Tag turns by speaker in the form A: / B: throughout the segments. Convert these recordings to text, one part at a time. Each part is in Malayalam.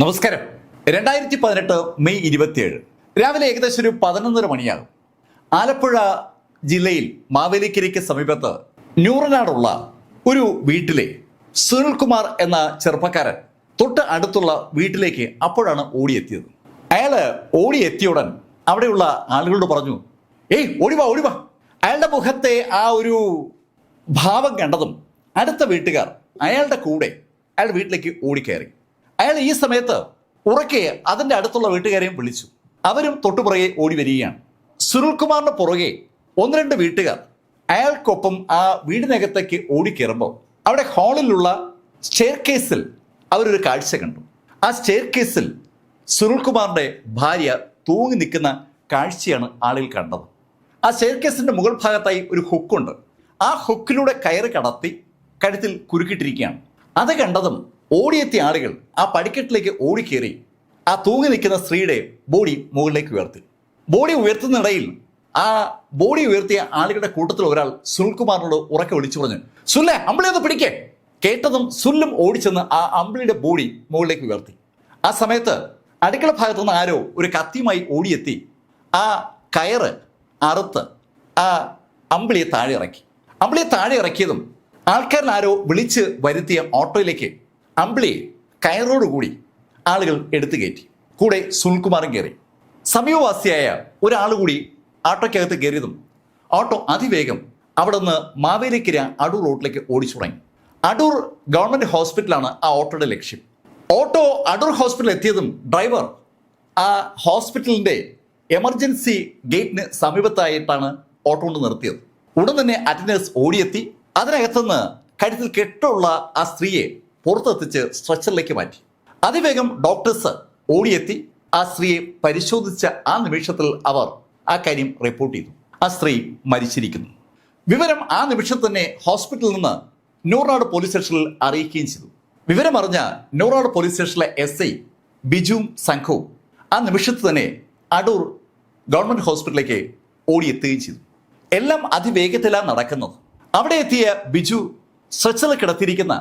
A: നമസ്കാരം. രണ്ടായിരത്തി പതിനെട്ട് മെയ് ഇരുപത്തിയേഴ്. രാവിലെ ഏകദേശം ഒരു പതിനൊന്നര മണിയാകും. ആലപ്പുഴ ജില്ലയിൽ മാവേലിക്കരയ്ക്ക് സമീപത്ത് ന്യൂറനാടുള്ള ഒരു വീട്ടിലെ സുനിൽകുമാർ എന്ന ചെറുപ്പക്കാരൻ തൊട്ട് അടുത്തുള്ള വീട്ടിലേക്ക് അപ്പോഴാണ് ഓടിയെത്തിയത്. അയാൾ ഓടിയെത്തിയുടൻ അവിടെയുള്ള ആളുകളോട് പറഞ്ഞു ഏയ് ഓടിവാ ഓടിവാ. അയാളുടെ മുഖത്തെ ആ ഒരു ഭാവം കണ്ടതും അടുത്ത വീട്ടുകാർ അയാളുടെ കൂടെ അയാൾ വീട്ടിലേക്ക് ഓടിക്കയറി. അയാൾ ഈ സമയത്ത് ഉറക്കെ അതിന്റെ അടുത്തുള്ള വീട്ടുകാരെയും വിളിച്ചു. അവരും തൊട്ടുപുറകെ ഓടി വരികയാണ്. സുനിൽകുമാറിന് പുറകെ ഒന്ന് രണ്ട് വീട്ടുകാർ അയാൾക്കൊപ്പം ആ വീടിനകത്തേക്ക് ഓടിക്കയറുമ്പോൾ അവിടെ ഹാളിലുള്ള സ്റ്റെയർ കേസിൽ അവരൊരു കാഴ്ച കണ്ടു. ആ സ്റ്റെയർ കേസിൽ സുനിൽകുമാറിന്റെ ഭാര്യ തൂങ്ങി നിൽക്കുന്ന കാഴ്ചയാണ് ആളിൽ കണ്ടത്. ആ സ്റ്റെയർ കേസിന്റെ മുകൾ ഭാഗത്തായി ഒരു ഹുക്കുണ്ട്. ആ ഹുക്കിലൂടെ കയറ് കടത്തി കഴുത്തിൽ കുരുക്കിട്ടിരിക്കുകയാണ്. അത് കണ്ടതും ഓടിയെത്തിയ ആളുകൾ ആ പടിക്കെട്ടിലേക്ക് ഓടിക്കേറി. ആ തൂങ്ങി നിൽക്കുന്ന സ്ത്രീയുടെ ബോഡി മുകളിലേക്ക് ഉയർത്തി. ബോഡി ഉയർത്തുന്നിടയിൽ ആ ബോഡി ഉയർത്തിയ ആളുകളുടെ കൂട്ടത്തിൽ ഒരാൾ സുനിൽകുമാറിനോട് ഉറക്കെ വിളിച്ചു പറഞ്ഞു സുല്ലേ അമ്പിളി ഒന്ന് പിടിക്കേ. കേട്ടതും സുല്ലും ഓടിച്ചെന്ന് ആ അമ്പിളിയുടെ ബോഡി മുകളിലേക്ക് ഉയർത്തി. ആ സമയത്ത് അടുക്കള ഭാഗത്തു നിന്ന് ആരോ ഒരു കത്തിയുമായി ഓടിയെത്തി. ആ കയറ് അറുത്ത് ആ അമ്പിളിയെ താഴെ ഇറക്കി. അമ്പിളിയെ താഴെ ഇറക്കിയതും ആൾക്കാരിൽ ആരോ വിളിച്ച് വരുത്തിയ ഓട്ടോയിലേക്ക് അമ്പിളിയെ കയറോടുകൂടി ആളുകൾ എടുത്തു കയറ്റി. കൂടെ സുനിൽകുമാറും കയറി. സമീപവാസിയായ ഒരാൾ കൂടി ആട്ടോയ്ക്കകത്ത് കയറിയതും ഓട്ടോ അതിവേഗം അവിടെ നിന്ന് മാവേലിക്കര അടൂർ റോഡിലേക്ക് ഓടിച്ചു തുടങ്ങി. അടൂർ ഗവൺമെന്റ് ഹോസ്പിറ്റലാണ് ആ ഓട്ടോയുടെ ലക്ഷ്യം. ഓട്ടോ അടൂർ ഹോസ്പിറ്റലിൽ എത്തിയതും ഡ്രൈവർ ആ ഹോസ്പിറ്റലിന്റെ എമർജൻസി ഗേറ്റിന് സമീപത്തായിട്ടാണ് ഓട്ടോ കൊണ്ട് നിർത്തിയത്. ഉടൻ തന്നെ അറ്റൻഡൻസ് ഓടിയെത്തി. അതിനകത്തുനിന്ന് കരുത്തിൽ കെട്ടുള്ള ആ സ്ത്രീയെ പുറത്തെത്തിച്ച് സ്ട്രെച്ചറിലേക്ക് മാറ്റി. അതിവേഗം ഡോക്ടേഴ്സ് ഓടിയെത്തി ആ സ്ത്രീയെ പരിശോധിച്ച ആ നിമിഷത്തിൽ അവർ ആ കാര്യം റിപ്പോർട്ട് ചെയ്തു. ആ സ്ത്രീ മരിച്ചിരിക്കുന്നു. വിവരം ആ നിമിഷത്തിൽ തന്നെ ഹോസ്പിറ്റലിൽ നിന്ന് നൂറാട് പോലീസ് സ്റ്റേഷനിൽ അറിയിക്കുകയും ചെയ്തു. വിവരം അറിഞ്ഞ നൂറാട് പോലീസ് സ്റ്റേഷനിലെ എസ് ഐ ബിജുവും സംഘവും ആ നിമിഷത്ത് തന്നെ അടൂർ ഗവൺമെന്റ് ഹോസ്പിറ്റലിലേക്ക് ഓടിയെത്തുകയും ചെയ്തു. എല്ലാം അതിവേഗത്തിലാണ് നടക്കുന്നത്. അവിടെ എത്തിയ ബിജു സ്ട്രെച്ചറിൽ കിടത്തിയിരിക്കുന്ന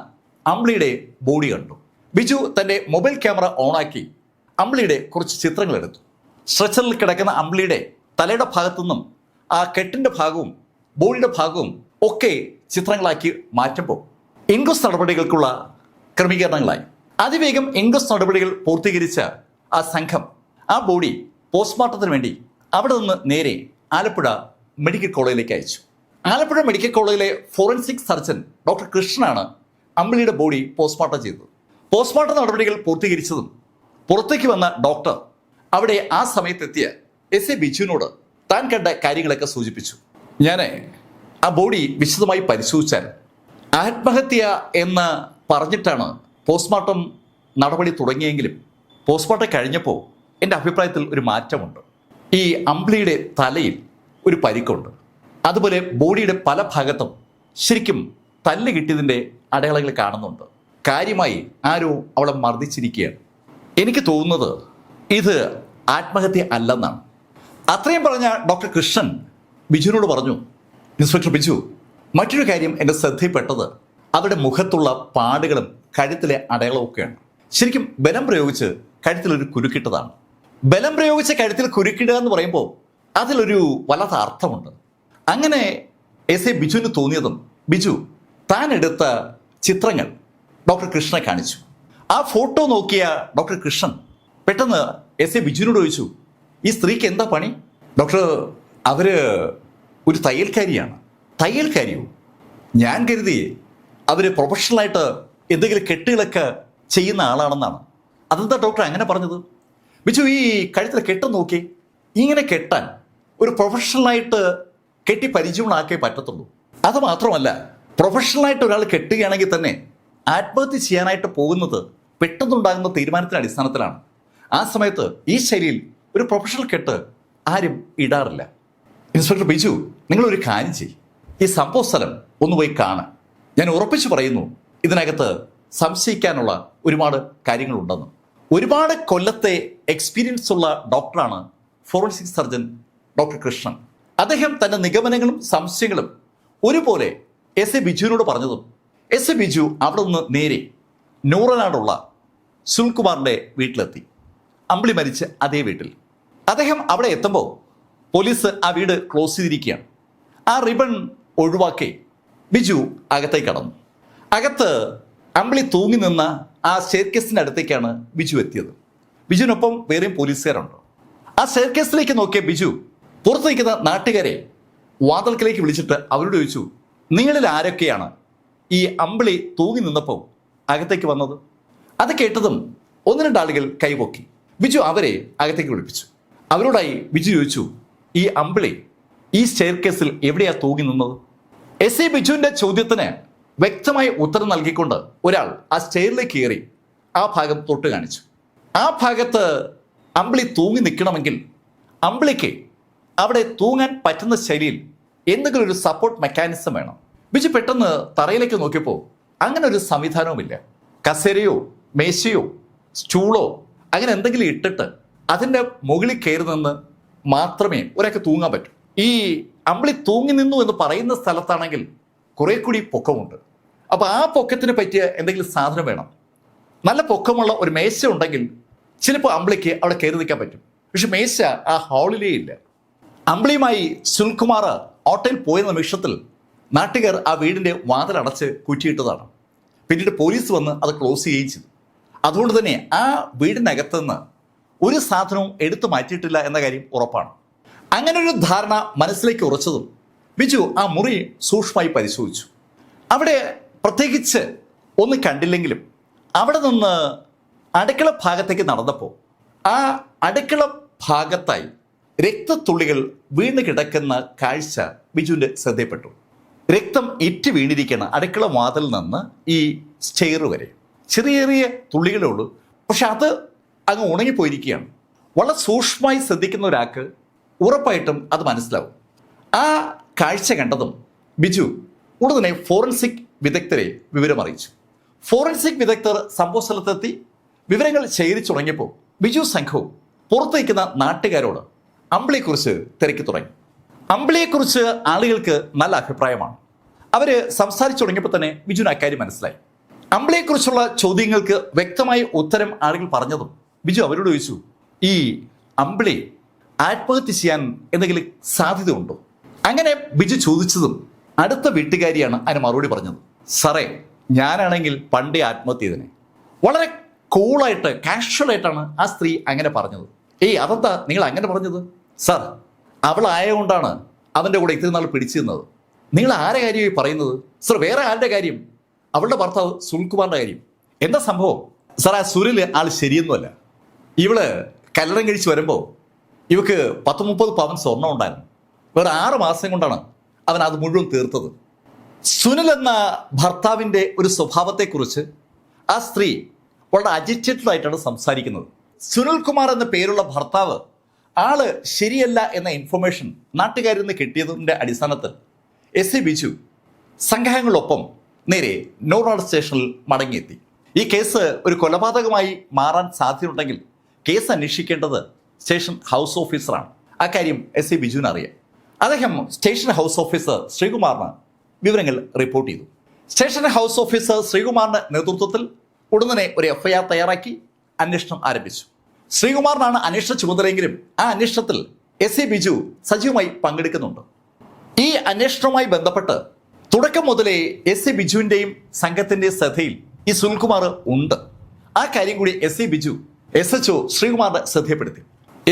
A: അമ്പിളിയുടെ ബോഡി കണ്ടു. ബിജു തന്റെ മൊബൈൽ ക്യാമറ ഓണാക്കി അമ്പിളിയുടെ കുറച്ച് ചിത്രങ്ങൾ എടുത്തു. സ്ട്രെച്ചറിൽ കിടക്കുന്ന അമ്പിളിയുടെ തലയുടെ ഭാഗത്തു നിന്നും ആ കെട്ടിന്റെ ഭാഗവും ബോഡിയുടെ ഭാഗവും ഒക്കെ ചിത്രങ്ങളാക്കി മാറ്റുമ്പോൾ ഇൻക്വസ്റ്റ് നടപടികൾക്കുള്ള ക്രമീകരണങ്ങളായി. അതിവേഗം ഇൻക്വസ്റ്റ് നടപടികൾ പൂർത്തീകരിച്ച ആ സംഘം ആ ബോഡി പോസ്റ്റ്മോർട്ടത്തിന് വേണ്ടി അവിടെ നിന്ന് നേരെ ആലപ്പുഴ മെഡിക്കൽ കോളേജിലേക്ക് അയച്ചു. ആലപ്പുഴ മെഡിക്കൽ കോളേജിലെ ഫോറൻസിക് സർജൻ ഡോക്ടർ കൃഷ്ണനാണ് അമ്പിളിയുടെ ബോഡി പോസ്റ്റ്മോർട്ടം ചെയ്തത് പോസ്റ്റ്മോർട്ടം നടപടികൾ പൂർത്തീകരിച്ചതും പുറത്തേക്ക് വന്ന ഡോക്ടർ അവിടെ ആ സമയത്തെത്തിയ എസ് എ ബിജുവിനോട് താൻ കണ്ട കാര്യങ്ങളൊക്കെ സൂചിപ്പിച്ചു. ഞാൻ ആ ബോഡി വിശദമായി പരിശോധിച്ചാൽ ആത്മഹത്യ എന്ന് പറഞ്ഞിട്ടാണ് പോസ്റ്റ്മോർട്ടം നടപടി തുടങ്ങിയെങ്കിലും പോസ്റ്റ്മോർട്ടം കഴിഞ്ഞപ്പോൾ എന്റെ അഭിപ്രായത്തിൽ ഒരു മാറ്റമുണ്ട്. ഈ അമ്പിളിയുടെ തലയിൽ ഒരു പരിക്കുണ്ട്. അതുപോലെ ബോഡിയുടെ പല ഭാഗത്തും ശരിക്കും തല്ല് കിട്ടിയതിന്റെ അടയാളങ്ങൾ കാണുന്നുണ്ട്. കാര്യമായി ആരോ അവളെ മർദ്ദിച്ചിരിക്കുകയാണ്. എനിക്ക് തോന്നുന്നത് ഇത് ആത്മഹത്യ അല്ലെന്നാണ്. അത്രയും പറഞ്ഞ ഡോക്ടർ കൃഷ്ണൻ ബിജുവിനോട് പറഞ്ഞു ഇൻസ്പെക്ടർ ബിജു മറ്റൊരു കാര്യം എന്റെ ശ്രദ്ധയിൽപ്പെട്ടത് അവരുടെ മുഖത്തുള്ള പാടുകളും കഴുത്തിലെ അടയാളവും ഒക്കെയാണ്. ശരിക്കും ബലം പ്രയോഗിച്ച് കഴുത്തിലൊരു കുരുക്കിട്ടതാണ്. ബലം പ്രയോഗിച്ച് കഴുത്തിൽ കുരുക്കിടുക എന്ന് പറയുമ്പോൾ അതിലൊരു വല്ലാത്ത അർത്ഥമുണ്ട്. അങ്ങനെ എസ് എ ബിജുവിന് തോന്നിയതും ബിജു താൻ എടുത്ത ചിത്രങ്ങൾ ഡോക്ടർ കൃഷ്ണനെ കാണിച്ചു. ആ ഫോട്ടോ നോക്കിയ ഡോക്ടർ കൃഷ്ണൻ പെട്ടെന്ന് എസ് എ ബിജുവിനോട് ചോദിച്ചു ഈ സ്ത്രീക്ക് എന്താ പണി? ഡോക്ടർ അവർ ഒരു തയ്യൽക്കാരിയാണ്. തയ്യൽക്കാരിയോ? ഞാൻ കരുതി അവർ പ്രൊഫഷണലായിട്ട് എന്തെങ്കിലും കെട്ടുകളൊക്കെ ചെയ്യുന്ന ആളാണെന്നാണ്. അതെന്താ ഡോക്ടർ അങ്ങനെ പറഞ്ഞത്? ബിജു ഈ കഴുത്തിൽ കെട്ട് നോക്കി ഇങ്ങനെ കെട്ടാൻ ഒരു പ്രൊഫഷണലായിട്ട് കെട്ടി പരിചയമുണ്ടാക്കേ പറ്റത്തുള്ളൂ. അത് മാത്രമല്ല പ്രൊഫഷണലായിട്ട് ഒരാൾ കെട്ടുകയാണെങ്കിൽ തന്നെ ആത്മഹത്യ ചെയ്യാനായിട്ട് പോകുന്നത് പെട്ടെന്നുണ്ടാകുന്ന തീരുമാനത്തിന്റെ അടിസ്ഥാനത്തിലാണ്. ആ സമയത്ത് ഈ ശൈലിയിൽ ഒരു പ്രൊഫഷണൽ കെട്ട് ആരും ഇടാറില്ല. ഇൻസ്പെക്ടർ ബിജു നിങ്ങൾ ഒരു കാര്യം ചെയ്യും. ഈ സംഭവ സ്ഥലം ഒന്ന് പോയി കാണാൻ. ഞാൻ ഉറപ്പിച്ചു പറയുന്നു ഇതിനകത്ത് സംശയിക്കാനുള്ള ഒരുപാട് കാര്യങ്ങളുണ്ടെന്ന്. ഒരുപാട് കൊല്ലത്തെ എക്സ്പീരിയൻസ് ഉള്ള ഡോക്ടറാണ് ഫോറൻസിക് സർജൻ ഡോക്ടർ കൃഷ്ണൻ. അദ്ദേഹം തന്റെ നിഗമനങ്ങളും സംശയങ്ങളും ഒരുപോലെ എസ് എ ബിജുവിനോട് പറഞ്ഞതും എസ് എ ബിജു അവിടെ നിന്ന് നേരെ നൂറനാടുള്ള സുൽകുമാറിന്റെ വീട്ടിലെത്തി. അമ്പിളി മരിച്ച് അതേ വീട്ടിൽ. അദ്ദേഹം അവിടെ എത്തുമ്പോൾ പോലീസ് ആ വീട് ക്ലോസ് ചെയ്തിരിക്കുകയാണ്. ആ റിബൺ ഒഴിവാക്കി ബിജു അകത്തേക്ക് കടന്നു. അകത്ത് അമ്പിളി തൂങ്ങി നിന്ന ആ ഷെയർകേസിന്റെ അടുത്തേക്കാണ് ബിജു എത്തിയത്. ബിജുവിനൊപ്പം വേറെയും പോലീസുകാരുണ്ട്. ആ സ്റ്റേർക്കേസിലേക്ക് നോക്കിയ ബിജു പുറത്തു നിൽക്കുന്ന നാട്ടുകാരെ വാതിൽക്കലേക്ക് വിളിച്ചിട്ട് അവരോട് ചോദിച്ചു നിങ്ങളിൽ ആരൊക്കെയാണ് ഈ അമ്പിളി തൂങ്ങി നിന്നപ്പോൾ അകത്തേക്ക് വന്നത്? അത് കേട്ടതും ഒന്ന് രണ്ടാളുകൾ കൈപൊക്കി ബിജു അവരെ അകത്തേക്ക് വിളിപ്പിച്ചു. അവരോടായി ബിജു ചോദിച്ചു ഈ അമ്പിളി ഈ സ്റ്റെയർ കേസിൽ എവിടെയാ തൂങ്ങി നിന്നത്? എസ് എ ബിജുവിന്റെ ചോദ്യത്തിന് വ്യക്തമായി ഉത്തരം നൽകിക്കൊണ്ട് ഒരാൾ ആ സ്റ്റെയറിലേക്ക് കയറി ആ ഭാഗം തൊട്ട് കാണിച്ചു. ആ ഭാഗത്ത് അമ്പിളി തൂങ്ങി നിൽക്കണമെങ്കിൽ അമ്പിളിക്ക് അവിടെ തൂങ്ങാൻ പറ്റുന്ന ശൈലിയിൽ എന്തെങ്കിലും ഒരു സപ്പോർട്ട് മെക്കാനിസം വേണം. ബിജു പെട്ടെന്ന് തറയിലേക്ക് നോക്കിയപ്പോൾ അങ്ങനെ ഒരു സംവിധാനവുമില്ല. കസേരയോ മേശയോ സ്റ്റൂളോ അങ്ങനെ എന്തെങ്കിലും ഇട്ടിട്ട് അതിന്റെ മുകളിൽ കയറി നിന്ന് മാത്രമേ ഒരാൾക്ക് തൂങ്ങാൻ പറ്റൂ. ഈ അമ്പിളി തൂങ്ങി നിന്നു എന്ന് പറയുന്ന സ്ഥലത്താണെങ്കിൽ കുറെ കൂടി പൊക്കമുണ്ട്. അപ്പോൾ ആ പൊക്കത്തിന് പറ്റിയ എന്തെങ്കിലും സാധനം വേണം. നല്ല പൊക്കമുള്ള ഒരു മേശ ഉണ്ടെങ്കിൽ ചിലപ്പോൾ അമ്പിളിക്ക് അവിടെ കയറി നിൽക്കാൻ പറ്റും. പക്ഷെ മേശ ആ ഹാളിലേ ഇല്ല അമ്പിളിയുമായി സുനിൽകുമാർ ഓട്ടോയിൽ പോയ നിമിഷത്തിൽ നാട്ടുകാർ ആ വീടിന്റെ വാതിലടച്ച് കുറ്റിയിട്ടതാണ്. പിന്നീട് പോലീസ് വന്ന് അത് ക്ലോസ് ചെയ്യുകയും ചെയ്തു. അതുകൊണ്ട് തന്നെ ആ വീടിനകത്ത് നിന്ന് ഒരു സാധനവും എടുത്തു മാറ്റിയിട്ടില്ല എന്ന കാര്യം ഉറപ്പാണ്. അങ്ങനെ ഒരു ധാരണ മനസ്സിലേക്ക് ഉറച്ചതും ബിജു ആ മുറി സൂക്ഷ്മമായി പരിശോധിച്ചു. അവിടെ പ്രത്യേകിച്ച് ഒന്ന് കണ്ടില്ലെങ്കിലും അവിടെ നിന്ന് അടുക്കള ഭാഗത്തേക്ക് നടന്നപ്പോൾ ആ അടുക്കള ഭാഗത്തായി രക്തത്തുള്ളികൾ വീണ് കിടക്കുന്ന കാഴ്ച ബിജുവിന്റെ ശ്രദ്ധയപ്പെട്ടു രക്തം ഇറ്റ് വീണിരിക്കുന്ന അടുക്കള വാതിൽ നിന്ന് ഈ സ്റ്റെയർ വരെ. ചെറിയ ചെറിയ തുള്ളികളേ ഉള്ളൂ. പക്ഷെ അത് അങ്ങ് ഉണങ്ങിപ്പോയിരിക്കുകയാണ്. വളരെ സൂക്ഷ്മമായി ശ്രദ്ധിക്കുന്ന ഒരാൾക്ക് ഉറപ്പായിട്ടും അത് മനസ്സിലാവും. ആ കാഴ്ച കണ്ടതും ബിജു ഉടനെ ഫോറൻസിക് വിദഗ്ധരെ വിവരമറിയിച്ചു ഫോറൻസിക് വിദഗ്ധർ സംഭവ സ്ഥലത്തെത്തി വിവരങ്ങൾ ശേഖരിച്ചു തുടങ്ങിയപ്പോൾ ബിജു സംഘവും പുറത്തു നിൽക്കുന്ന നാട്ടുകാരോട് അമ്പിളിയെക്കുറിച്ച് തിരക്കി തുടങ്ങി. അമ്പിളിയെക്കുറിച്ച് ആളുകൾക്ക് നല്ല അഭിപ്രായമാണ്. അവർ സംസാരിച്ചു തുടങ്ങിയപ്പോൾ തന്നെ ബിജുവിന് അക്കാര്യം മനസ്സിലായി. അമ്പിളിയെക്കുറിച്ചുള്ള ചോദ്യങ്ങൾക്ക് വ്യക്തമായ ഉത്തരം ആളുകൾ പറഞ്ഞതും ബിജു അവരോട് ചോദിച്ചു ഈ അമ്പിളി ആത്മഹത്യ ചെയ്യാൻ എന്തെങ്കിലും സാധ്യത ഉണ്ടോ അങ്ങനെ ബിജു ചോദിച്ചതും അടുത്ത വീട്ടുകാരിയാണ് അതിന് മറുപടി പറഞ്ഞത് സാറേ ഞാനാണെങ്കിൽ പണ്ടേ ആത്മഹത്യ ചെയ്തതിനെ വളരെ കൂളായിട്ട് കാഷ്വലായിട്ടാണ് ആ സ്ത്രീ അങ്ങനെ പറഞ്ഞത്. ഏയ് അതെന്താ നിങ്ങൾ അങ്ങനെ പറഞ്ഞത്? സാർ അവളായതുകൊണ്ടാണ് അവന്റെ കൂടെ ഇത്രയും നാൾ പിടിച്ചു തന്നത് നിങ്ങൾ ആരെ കാര്യമായി പറയുന്നത്? സർ വേറെ ആരുടെ കാര്യം? അവളുടെ ഭർത്താവ് സുൽകുമാറിന്റെ കാര്യം. എന്താ സംഭവം? സാർ ആ സുനിൽ ആൾ ശരിയൊന്നുമല്ല. ഇവൾ കല്ലടം കഴിച്ച് വരുമ്പോൾ ഇവക്ക് പത്ത് മുപ്പത് പവൻ സ്വർണം ഉണ്ടായിരുന്നു. വേറെ ആറ് മാസം കൊണ്ടാണ് അവൻ അത് മുഴുവൻ തീർത്തത്. സുനിൽ എന്ന ഭർത്താവിന്റെ ഒരു സ്വഭാവത്തെക്കുറിച്ച് ആ സ്ത്രീ വളരെ അജിറ്റേറ്റഡ് ആയിട്ടാണ് സംസാരിക്കുന്നത്. സുനിൽ കുമാർ എന്ന പേരുള്ള ഭർത്താവ് ആൾ ശരിയല്ല എന്ന ഇൻഫർമേഷൻ നാട്ടുകാരിൽ നിന്ന് കിട്ടിയതിന്റെ അടിസ്ഥാനത്തിൽ എസ് സി ബിജു സംഘങ്ങളൊപ്പം നേരെ നോർനാട് സ്റ്റേഷനിൽ മടങ്ങിയെത്തി. ഈ കേസ് ഒരു കൊലപാതകമായി മാറാൻ സാധ്യതയുണ്ടെങ്കിൽ കേസ് അന്വേഷിക്കേണ്ടത് സ്റ്റേഷൻ ഹൗസ് ഓഫീസറാണ് അക്കാര്യം എസ് സി ബിജുവിന് അറിയാം. അദ്ദേഹം സ്റ്റേഷൻ ഹൗസ് ഓഫീസർ ശ്രീകുമാറിന് വിവരങ്ങൾ റിപ്പോർട്ട് ചെയ്തു. സ്റ്റേഷൻ ഹൗസ് ഓഫീസർ ശ്രീകുമാറിന്റെ നേതൃത്വത്തിൽ ഉടനെ ഒരു എഫ്ഐആർ തയ്യാറാക്കി അന്വേഷണം ആരംഭിച്ചു. ശ്രീകുമാറിനാണ് അന്വേഷണ ചുമതലയെങ്കിലും ആ അന്വേഷണത്തിൽ എസ് സി ബിജു സജീവമായി പങ്കെടുക്കുന്നുണ്ട്. ഈ അന്വേഷണവുമായി ബന്ധപ്പെട്ട് തുടക്കം മുതലേ എസ് സി ബിജുവിന്റെയും സംഘത്തിന്റെ ശ്രദ്ധയിൽ ഈ സുനിൽകുമാർ ഉണ്ട്. ആ കാര്യം കൂടി S C Biju S H O ശ്രീകുമാറിനെ ശ്രദ്ധയപ്പെടുത്തി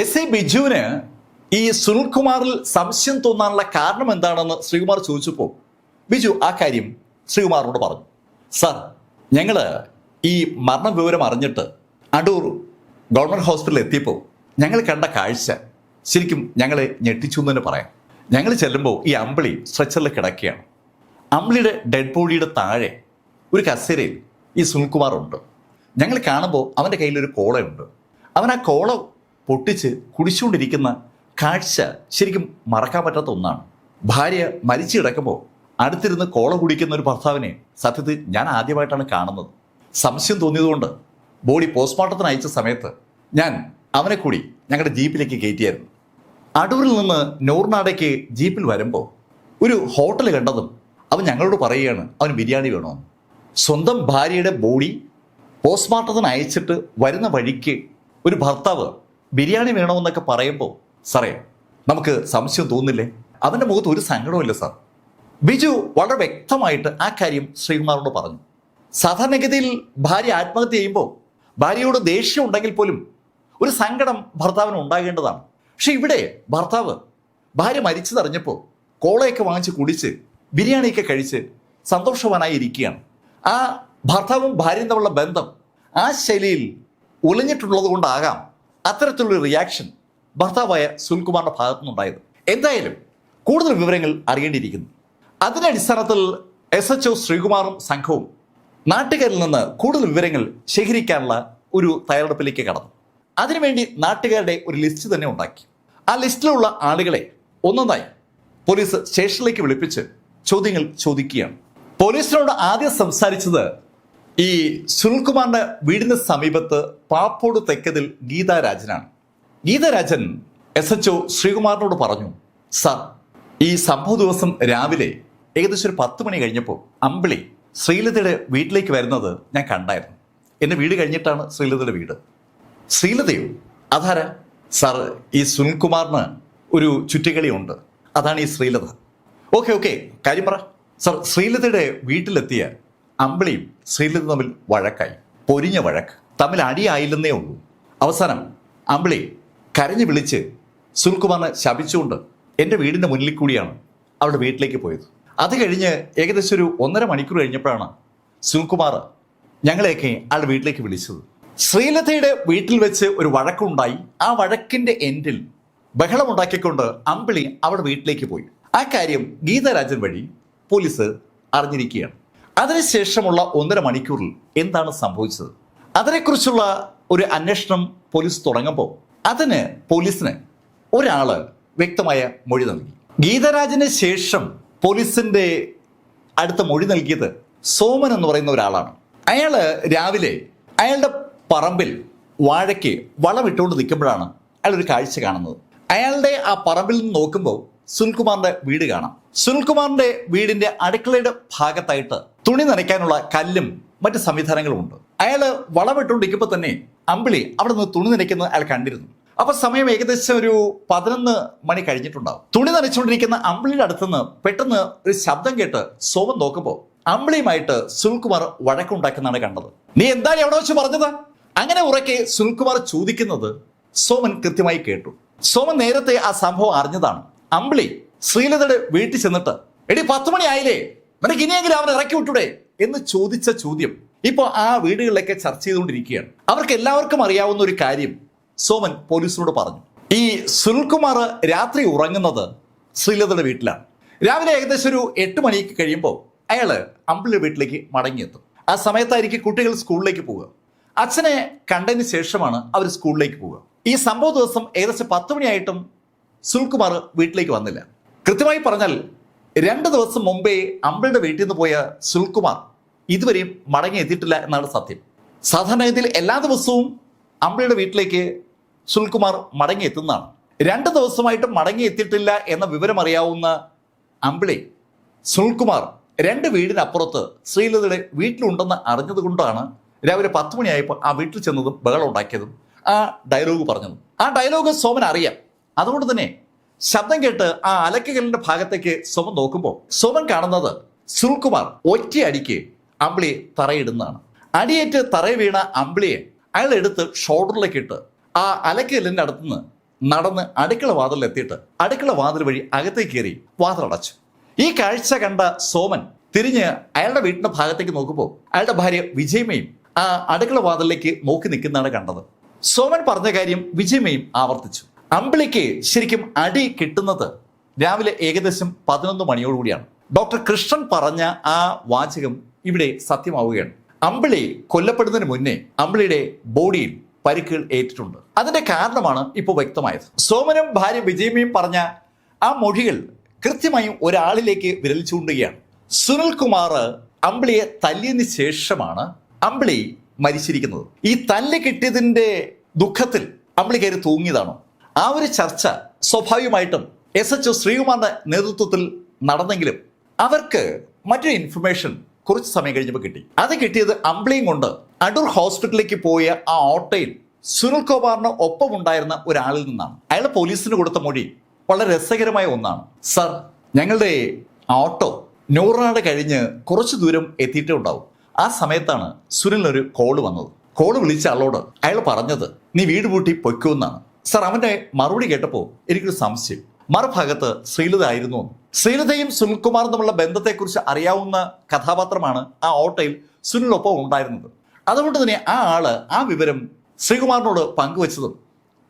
A: എസ് സി ബിജുവിന് ഈ സുനിൽകുമാറിൽ സംശയം തോന്നാനുള്ള കാരണം എന്താണെന്ന് ശ്രീകുമാർ ചോദിച്ചപ്പോൾ ബിജു ആ കാര്യം ശ്രീകുമാറിനോട് പറഞ്ഞു. സാർ ഞങ്ങൾ ഈ മരണ വിവരം അറിഞ്ഞിട്ട് അടൂർ ഗവൺമെന്റ് ഹോസ്പിറ്റലിൽ എത്തിയപ്പോൾ ഞങ്ങൾ കണ്ട കാഴ്ച ശരിക്കും ഞങ്ങളെ ഞെട്ടിച്ചു എന്ന് തന്നെ പറയാം. ഞങ്ങൾ ചെല്ലുമ്പോൾ ഈ അമ്പിളി സ്ട്രെച്ചറിൽ കിടക്കുകയാണ്. അമ്പിളിയുടെ ഡെഡ് ബോഡിയുടെ താഴെ ഒരു കസേരയിൽ ഈ സുനിൽകുമാർ ഉണ്ട്. ഞങ്ങൾ കാണുമ്പോൾ അവന്റെ കയ്യിലൊരു കോളയുണ്ട് അവൻ ആ കോള പൊട്ടിച്ച് കുടിച്ചുകൊണ്ടിരിക്കുന്ന കാഴ്ച ശരിക്കും മറക്കാൻ പറ്റാത്ത ഒന്നാണ്. ഭാര്യ മരിച്ചു കിടക്കുമ്പോൾ അടുത്തിരുന്ന് കോള കുടിക്കുന്ന ഒരു ഭർത്താവിനെ സത്യത്തിൽ ഞാൻ ആദ്യമായിട്ടാണ് കാണുന്നത്. സംശയം തോന്നിയതുകൊണ്ട് ബോഡി പോസ്റ്റ്മോർട്ടത്തിന് അയച്ച സമയത്ത് ഞാൻ അവനെ കൂടി ഞങ്ങളുടെ ജീപ്പിലേക്ക് കയറ്റിയായിരുന്നു. അടൂരിൽ നിന്ന് നൂർനാടയ്ക്ക് ജീപ്പിൽ വരുമ്പോൾ ഒരു ഹോട്ടൽ കണ്ടതും അവൻ ഞങ്ങളോട് പറയുകയാണ് അവന് ബിരിയാണി വേണമെന്ന് സ്വന്തം ഭാര്യയുടെ ബോഡി പോസ്റ്റ്മോർട്ടത്തിന് അയച്ചിട്ട് വരുന്ന വഴിക്ക് ഒരു ഭർത്താവ് ബിരിയാണി വേണമെന്നൊക്കെ പറയുമ്പോൾ സാറേ നമുക്ക് സംശയം തോന്നില്ലേ? അവന്റെ മുഖത്ത് ഒരു സങ്കടവുമില്ല സാർ. ബിജു വളരെ വ്യക്തമായിട്ട് ആ കാര്യം ശ്രീകുമാറിനോട് പറഞ്ഞു. സാധാരണഗതിയിൽ ഭാര്യ ആത്മഹത്യ ചെയ്യുമ്പോൾ ഭാര്യയോട് ദേഷ്യം ഉണ്ടെങ്കിൽ പോലും ഒരു സങ്കടം ഭർത്താവിന് ഉണ്ടാകേണ്ടതാണ്. പക്ഷെ ഇവിടെ ഭർത്താവ് ഭാര്യ മരിച്ചതറിഞ്ഞപ്പോൾ കോളയൊക്കെ വാങ്ങിച്ച് കുടിച്ച് ബിരിയാണിയൊക്കെ കഴിച്ച് സന്തോഷവാനായി ഇരിക്കുകയാണ്. ആ ഭർത്താവും ഭാര്യയും തമ്മിലുള്ള ബന്ധം ആ ശൈലിയിൽ ഒളിഞ്ഞിട്ടുള്ളത് കൊണ്ടാകാം അത്തരത്തിലുള്ള റിയാക്ഷൻ ഭർത്താവായ സുനിൽകുമാറിന്റെ ഭാഗത്തു നിന്നുണ്ടായത്. എന്തായാലും കൂടുതൽ വിവരങ്ങൾ അറിയേണ്ടിയിരിക്കുന്നു. അതിന്റെ അടിസ്ഥാനത്തിൽ എസ് എച്ച് ഒ ശ്രീകുമാറും സംഘവും നാട്ടുകാരിൽ നിന്ന് കൂടുതൽ വിവരങ്ങൾ ശേഖരിക്കാനുള്ള ഒരു തയ്യാറെടുപ്പിലേക്ക് കടന്നു. അതിനുവേണ്ടി നാട്ടുകാരുടെ ഒരു ലിസ്റ്റ് തന്നെ ഉണ്ടാക്കി. ആ ലിസ്റ്റിലുള്ള ആളുകളെ ഒന്നൊന്നായി പോലീസ് സ്റ്റേഷനിലേക്ക് വിളിപ്പിച്ച് ചോദ്യങ്ങൾ ചോദിക്കുകയാണ്. പോലീസിനോട് ആദ്യം സംസാരിച്ചത് ഈ സുനിൽകുമാറിന്റെ വീടിന് സമീപത്ത് പാപ്പോട് തെക്കതിൽ ഗീതാരാജനാണ് ഗീതാരാജൻ എസ് എച്ച് ഒ ശ്രീകുമാറിനോട് പറഞ്ഞു സാർ ഈ സംഭവ ദിവസം രാവിലെ ഏകദേശം ഒരു പത്ത് മണി കഴിഞ്ഞപ്പോൾ അമ്പിളി ശ്രീലതയുടെ വീട്ടിലേക്ക് വരുന്നത് ഞാൻ കണ്ടായിരുന്നു. എന്റെ വീട് കഴിഞ്ഞിട്ടാണ് ശ്രീലതയുടെ വീട്. ശ്രീലതയോ അതാര? സാർ ഈ സുനിൽകുമാറിന് ഒരു ചുറ്റിക്കളിയുണ്ട് അതാണ് ഈ ശ്രീലത. ഓക്കെ ഓക്കെ കാര്യം പറ. സാർ ശ്രീലതയുടെ വീട്ടിലെത്തിയ അമ്പിളിയും ശ്രീലത തമ്മിൽ വഴക്കായി. പൊരിഞ്ഞ വഴക്ക്. തമ്മിൽ അടിയായില്ലെന്നേ ഉള്ളൂ. അവസാനം അമ്പിളി കരഞ്ഞു വിളിച്ച് സുനിൽകുമാറിനെ ശപിച്ചുകൊണ്ട് എന്റെ വീടിന്റെ മുന്നിൽ കൂടിയാണ് അവളുടെ വീട്ടിലേക്ക് പോയത്. അത് കഴിഞ്ഞ് ഏകദേശം ഒരു ഒന്നര മണിക്കൂർ കഴിഞ്ഞപ്പോഴാണ് സുനിൽകുമാർ ഞങ്ങളെയൊക്കെ ആളുടെ വീട്ടിലേക്ക് വിളിച്ചത്. ശ്രീലതയുടെ വീട്ടിൽ വെച്ച് ഒരു വഴക്കുണ്ടായി. ആ വഴക്കിന്റെ എൻഡിൽ ബഹളമുണ്ടാക്കിക്കൊണ്ട് അമ്പിളി അവിടെ വീട്ടിലേക്ക് പോയി. ആ കാര്യം ഗീതരാജൻ വഴി പോലീസ് അറിഞ്ഞിരിക്കുകയാണ്. അതിനുശേഷമുള്ള ഒന്നര മണിക്കൂറിൽ എന്താണ് സംഭവിച്ചത്? അതിനെക്കുറിച്ചുള്ള ഒരു അന്വേഷണം പോലീസ് തുടങ്ങുമ്പോൾ അതിന് പോലീസിന് ഒരാൾ വ്യക്തമായ മൊഴി നൽകി. ഗീതരാജിന് ശേഷം പോലീസിന്റെ അടുത്ത മൊഴി നൽകിയത് സോമൻ എന്ന് പറയുന്ന ഒരാളാണ്. അയാൾ രാവിലെ അയാളുടെ പറമ്പിൽ വാഴയ്ക്ക് വളമിട്ടുകൊണ്ട് നിൽക്കുമ്പോഴാണ് അയാൾ ഒരു കാഴ്ച കാണുന്നത്. അയാളുടെ ആ പറമ്പിൽ നിന്ന് നോക്കുമ്പോൾ സുനിൽകുമാറിന്റെ വീട് കാണാം. സുനിൽകുമാറിന്റെ വീടിന്റെ അടുക്കളയുടെ ഭാഗത്തായിട്ട് തുണി നനയ്ക്കാനുള്ള കല്ലും മറ്റ് സംവിധാനങ്ങളും ഉണ്ട്. അയാൾ വളമിട്ടുകൊണ്ടിരിക്കുമ്പോൾ തന്നെ അമ്പിളി അവിടെ നിന്ന് തുണി നനയ്ക്കുന്നത് അയാൾ കണ്ടിരുന്നു. അപ്പൊ സമയം ഏകദേശം ഒരു പതിനൊന്ന് മണി കഴിഞ്ഞിട്ടുണ്ടാവും. തുണി നനച്ചുകൊണ്ടിരിക്കുന്ന അമ്പിളിയുടെ അടുത്തുനിന്ന് പെട്ടെന്ന് ഒരു ശബ്ദം കേട്ട് സോമൻ നോക്കുമ്പോൾ അമ്പിളിയുമായിട്ട് സുനിൽകുമാർ വഴക്കുണ്ടാക്കുന്നതാണ് കണ്ടത്. നീ എന്തായാലും എവിടെ വെച്ച് പറഞ്ഞത്? അങ്ങനെ ഉറക്കെ സുനിൽകുമാർ ചോദിക്കുന്നത് സോമൻ കൃത്യമായി കേട്ടു. സോമൻ നേരത്തെ ആ സംഭവം അറിഞ്ഞതാണ്. അമ്പിളി ശ്രീലതയുടെ വീട്ടിൽ ചെന്നിട്ട് എടി പത്ത് മണി ആയില്ലേ? നിനക്ക് ഇനിയെങ്കിലും അവനെ ഇറക്കി വിട്ടൂടെ? എന്ന് ചോദിച്ച ചോദ്യം ഇപ്പോൾ ആ വീടുകളിലൊക്കെ ചർച്ച ചെയ്തുകൊണ്ടിരിക്കുകയാണ്. അവർക്ക് എല്ലാവർക്കും അറിയാവുന്ന ഒരു കാര്യം സോമൻ പോലീസിനോട് പറഞ്ഞു. ഈ സുനിൽകുമാർ രാത്രി ഉറങ്ങുന്നത് ശ്രീലതയുടെ വീട്ടിലാണ്. രാവിലെ ഏകദേശം ഒരു എട്ട് മണിക്ക് കഴിയുമ്പോൾ അയാൾ അമ്പിളിയുടെ വീട്ടിലേക്ക് മടങ്ങിയെത്തും. ആ സമയത്തായിരിക്കും കുട്ടികൾ സ്കൂളിലേക്ക് പോവുക. അച്ഛനെ കണ്ടതിന് ശേഷമാണ് അവർ സ്കൂളിലേക്ക് പോവുക. ഈ സംഭവ ദിവസം ഏകദേശം പത്ത് മണിയായിട്ടും സുനിൽകുമാർ വീട്ടിലേക്ക് വന്നില്ല. കൃത്യമായി പറഞ്ഞാൽ രണ്ട് ദിവസം മുമ്പേ അമ്പിളിയുടെ വീട്ടിൽ നിന്ന് പോയ സുനിൽകുമാർ ഇതുവരെയും മടങ്ങി എത്തിയിട്ടില്ല എന്നാണ് സത്യം. സാധാരണഗതിയിൽ എല്ലാ ദിവസവും അമ്പിളിയുടെ വീട്ടിലേക്ക് സുനിൽകുമാർ മടങ്ങിയെത്തുന്നതാണ്. രണ്ട് ദിവസമായിട്ട് മടങ്ങിയെത്തിയിട്ടില്ല എന്ന വിവരം അറിയാവുന്ന അമ്പിളി സുൽകുമാർ രണ്ട് വീടിനപ്പുറത്ത് ശ്രീലതയുടെ വീട്ടിലുണ്ടെന്ന് അറിഞ്ഞതുകൊണ്ടാണ് രാവിലെ പത്ത് മണിയായപ്പോൾ ആ വീട്ടിൽ ചെന്നതും ബഹളം ഉണ്ടാക്കിയതും ആ ഡയലോഗ് പറഞ്ഞതും. ആ ഡയലോഗ് സോമൻ അറിയാം. അതുകൊണ്ട് തന്നെ ശബ്ദം കേട്ട് ആ അലക്കകലിന്റെ ഭാഗത്തേക്ക് സോമൻ നോക്കുമ്പോൾ സോമൻ കാണുന്നത് സുൽകുമാർ ഒറ്റ അടിക്ക് അമ്പിളിയെ തറയിടുന്നതാണ്. അടിയേറ്റ് തറയെ വീണ അമ്പിളിയെ അയാൾ എടുത്ത് ഷോൾഡറിലേക്ക് ഇട്ട് ആ അലക്കലിന്റെ അടുത്തുനിന്ന് നടന്ന് അടുക്കള വാതിലിൽ എത്തിയിട്ട് അടുക്കള വാതിൽ വഴി അകത്തേക്ക് കയറി വാതിലടച്ചു. ഈ കാഴ്ച കണ്ട സോമൻ തിരിഞ്ഞ് അയാളുടെ വീടിന്റെ ഭാഗത്തേക്ക് നോക്കുമ്പോൾ അയാളുടെ ഭാര്യ വിജയമയും ആ അടുക്കള വാതിലേക്ക് നോക്കി നിൽക്കുന്നതാണ് കണ്ടത്. സോമൻ പറഞ്ഞ കാര്യം വിജയമയും ആവർത്തിച്ചു. അമ്പിളിക്ക് ശരിക്കും അടി കിട്ടുന്നത് രാവിലെ ഏകദേശം പതിനൊന്ന് മണിയോടുകൂടിയാണ്. ഡോക്ടർ കൃഷ്ണൻ പറഞ്ഞ ആ വാചകം ഇവിടെ സത്യമാവുകയാണ്. അമ്പിളി കൊല്ലപ്പെടുന്നതിന് മുന്നേ അമ്പിളിയുടെ ബോഡിയിൽ പരിക്കുകൾ ഏറ്റിട്ടുണ്ട്. അതിന്റെ കാരണമാണ് ഇപ്പോൾ വ്യക്തമായത്. സോമനും ഭാര്യ വിജയമയും പറഞ്ഞ ആ മൊഴികൾ കൃത്യമായും ഒരാളിലേക്ക് വിരൽ ചൂണ്ടുകയാണ്. സുനിൽ കുമാർ അമ്പിളിയെ തല്ലിയതിനു ശേഷമാണ് അമ്പിളി മരിച്ചിരിക്കുന്നത്. ഈ തല്ല് കിട്ടിയതിന്റെ ദുഃഖത്തിൽ അമ്പിളി കയറി തൂങ്ങിയതാണോ. ആ ഒരു ചർച്ച സ്വാഭാവികമായിട്ടും എസ് എച്ച് ശ്രീകുമാറിന്റെ നേതൃത്വത്തിൽ നടന്നെങ്കിലും അവർക്ക് മറ്റൊരു ഇൻഫർമേഷൻ കുറച്ച് സമയം കഴിഞ്ഞപ്പോൾ കിട്ടി. അത് കിട്ടിയത് അമ്പിളിയും കൊണ്ട് അടൂർ ഹോസ്പിറ്റലിലേക്ക് പോയ ആ ഓട്ടോയിൽ സുനിൽകുമാറിന് ഒപ്പമുണ്ടായിരുന്ന ഒരാളിൽ നിന്നാണ്. അയാൾ പോലീസിന് കൊടുത്ത മൊഴി വളരെ രസകരമായ ഒന്നാണ്. സർ ഞങ്ങളുടെ ഓട്ടോ നൂറാട് കഴിഞ്ഞ് കുറച്ച് ദൂരം എത്തിയിട്ടേ ഉണ്ടാവും. ആ സമയത്താണ് സുനിലിനൊരു കോൾ വന്നത്. കോൾ വിളിച്ച ആളോട് അയാൾ പറഞ്ഞത് നീ വീട് പൂട്ടി പൊയ്ക്കുമെന്നാണ് സർ അവന്റെ മറുപടി കേട്ടപ്പോൾ എനിക്കൊരു സംശയം. മറുഭാഗത്ത് ശ്രീലത ആയിരുന്നു ശ്രീലതയും സുനിൽകുമാറും തമ്മിലുള്ള ബന്ധത്തെക്കുറിച്ച് അറിയാവുന്ന കഥാപാത്രമാണ് ആ ഓട്ടോയിൽ സുനിലിനൊപ്പം ഉണ്ടായിരുന്നത്. അതുകൊണ്ട് തന്നെ ആ ആൾ ആ വിവരം ശ്രീകുമാറിനോട് പങ്കുവച്ചതും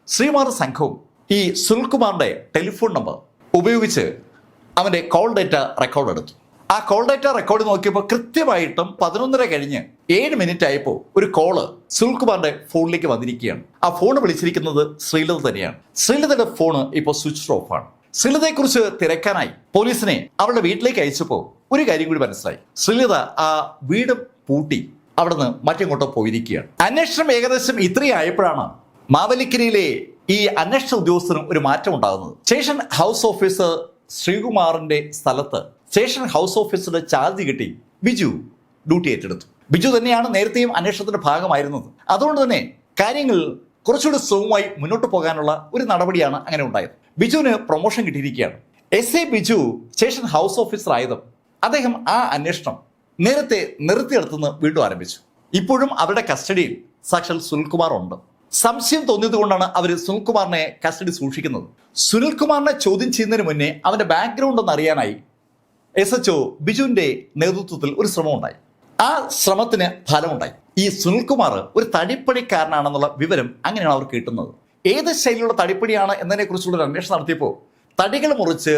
A: ശ്രീകുമാർ സംഘവും ഈ സുനിൽകുമാറിന്റെ ടെലിഫോൺ നമ്പർ ഉപയോഗിച്ച് അവന്റെ കോൾ ഡേറ്റ റെക്കോർഡ് എടുത്തു. ആ കോൾ ഡേറ്റ റെക്കോർഡ് നോക്കിയപ്പോൾ കൃത്യമായിട്ടും പതിനൊന്നര കഴിഞ്ഞ് ഏഴ് മിനിറ്റ് ആയപ്പോൾ ഒരു കോൾ സുനിൽകുമാറിന്റെ ഫോണിലേക്ക് വന്നിരിക്കുകയാണ്. ആ ഫോൺ വിളിച്ചിരിക്കുന്നത് ശ്രീലത തന്നെയാണ്. ശ്രീലതയുടെ ഫോൺ ഇപ്പോൾ സ്വിച്ച് ഓഫ് ആണ്. ശ്രീലതയെക്കുറിച്ച് തിരക്കാനായി പോലീസിനെ അവളുടെ വീട്ടിലേക്ക് അയച്ചപ്പോൾ ഒരു കാര്യം കൂടി മനസ്സിലായി. ശ്രീലത ആ വീട് പൂട്ടി. അവിടുന്ന് മറ്റെങ്ങോട്ടോ പോയിരിക്കുകയാണ്. അന്വേഷണം ഏകദേശം ഇത്രയും ആയപ്പോഴാണ് മാവലിക്കരയിലെ ഈ അന്വേഷണ ഉദ്യോഗസ്ഥനും ഒരു മാറ്റം ഉണ്ടാകുന്നത്. സ്റ്റേഷൻ ഹൗസ് ഓഫീസർ ശ്രീകുമാറിന്റെ സ്ഥലത്ത് സ്റ്റേഷൻ ഹൗസ് ഓഫീസറുടെ ചാർജ് കിട്ടി ബിജു ഡ്യൂട്ടി ഏറ്റെടുത്തു. ബിജു തന്നെയാണ് നേരത്തെയും അന്വേഷണത്തിന്റെ ഭാഗമായിരുന്നത്. അതുകൊണ്ട് തന്നെ കാര്യങ്ങൾ കുറച്ചുകൂടി സുഖമായി മുന്നോട്ട് പോകാനുള്ള ഒരു നടപടിയാണ് അങ്ങനെ ഉണ്ടായത്. ബിജുവിന് പ്രൊമോഷൻ കിട്ടിയിരിക്കുകയാണ്. S A Biju station house officer ആയതും അദ്ദേഹം ആ അന്വേഷണം നേരത്തെ നിർത്തിയെടുത്തുനിന്ന് വീണ്ടും ആരംഭിച്ചു. ഇപ്പോഴും അവരുടെ കസ്റ്റഡിയിൽ സാക്ഷാൽ സുനിൽകുമാർ ഉണ്ട്. സംശയം തോന്നിയതുകൊണ്ടാണ് അവർ സുനിൽകുമാറിനെ കസ്റ്റഡി സൂക്ഷിക്കുന്നത്. സുനിൽകുമാറിനെ ചോദ്യം ചെയ്യുന്നതിന് മുന്നേ അവന്റെ ബാക്ക്ഗ്രൗണ്ട് ഒന്ന് അറിയാനായി എസ് എച്ച് ഒ ബിജുവിന്റെ നേതൃത്വത്തിൽ ഒരു ശ്രമം ഉണ്ടായി. ആ ശ്രമത്തിന് ഫലമുണ്ടായി. ഈ സുനിൽകുമാർ ഒരു തടിപ്പണിക്കാരനാണെന്നുള്ള വിവരം അങ്ങനെയാണ് അവർ കിട്ടുന്നത്. ഏത് ശൈലിയുള്ള തടിപ്പണിയാണ് എന്നതിനെ കുറിച്ചുള്ള ഒരു അന്വേഷണം നടത്തിയപ്പോൾ തടികൾ മുറിച്ച്